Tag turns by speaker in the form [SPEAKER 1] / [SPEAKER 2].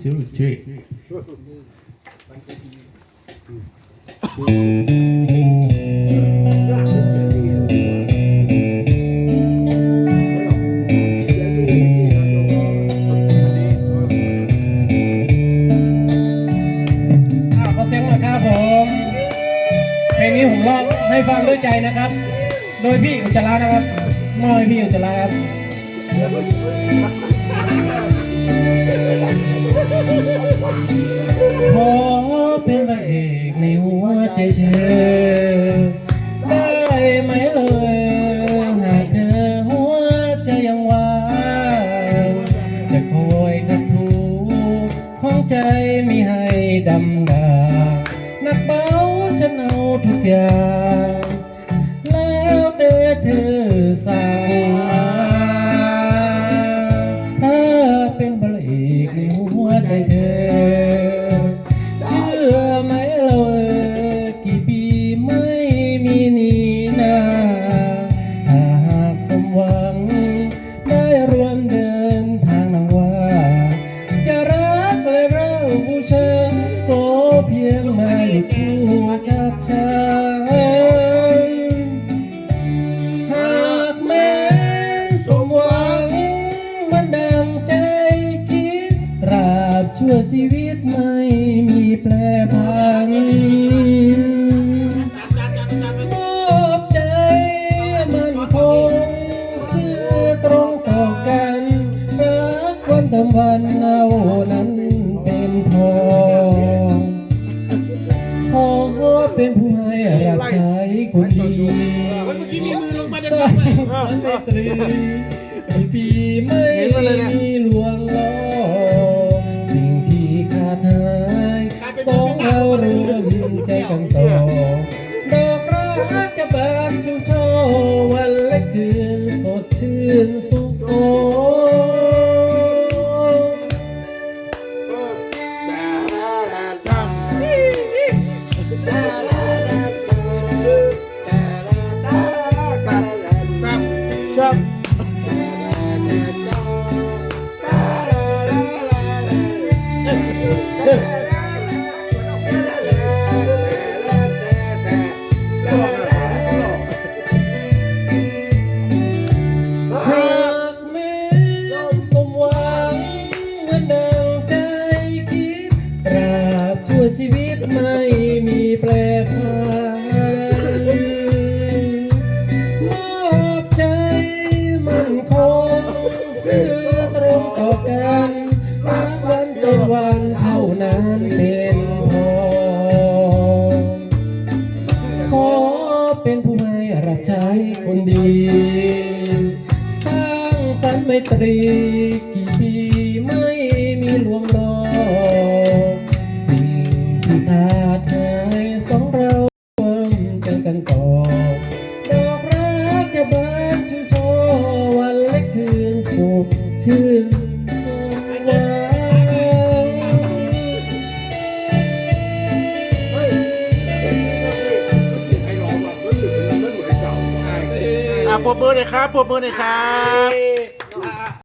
[SPEAKER 1] two, three.
[SPEAKER 2] อ้า เธอ ได้ไหมเลยหากเธอหัวใจยังว่างจะคอยขัดทูห้องใจมีให้ดำดานักเบาฉันเอาทุกอย่าง บูชาขอเพียงมาอยู่คู่กับฉัน หากแม้สมหวังมันดังใจคิดตราบชั่วชีวิตไม่มีแปรผันมอบใจมันคงซื่อตรงต่อกันรักวันเติมวันเอานั้น นพองขอเป็นผู้ให้รักใช้คนดี
[SPEAKER 3] เมื่อกี้มีมือลงมา
[SPEAKER 2] ส
[SPEAKER 3] เดิ
[SPEAKER 2] ร้าง
[SPEAKER 3] น
[SPEAKER 2] สรรค์ไมตรีที่ไม่มีลวงล้อสิ่งที่ขาดหายสองเราร่วมใจกันต่อดอกรักจะบานชูชว์วันและคือนสดชื่นสุขส
[SPEAKER 3] ชอบ
[SPEAKER 2] หากแม้สมหวังเหมือนดังใจคิดตราบชั่วชีวิตไม่ แปรผันมอบใจมันคงซื่อตรงต่อกันรักวันต่อวันเท่านั้นเป็นพอขอเป็นผู้ให้รับใช้คนดี สร้างสรรค์ไมตรีกี่ปี จะบานชูโชววันและคืนสุขชื่นสมหวัง
[SPEAKER 3] อะปรบมือหน่อยครับปรบมือหน่อยครับ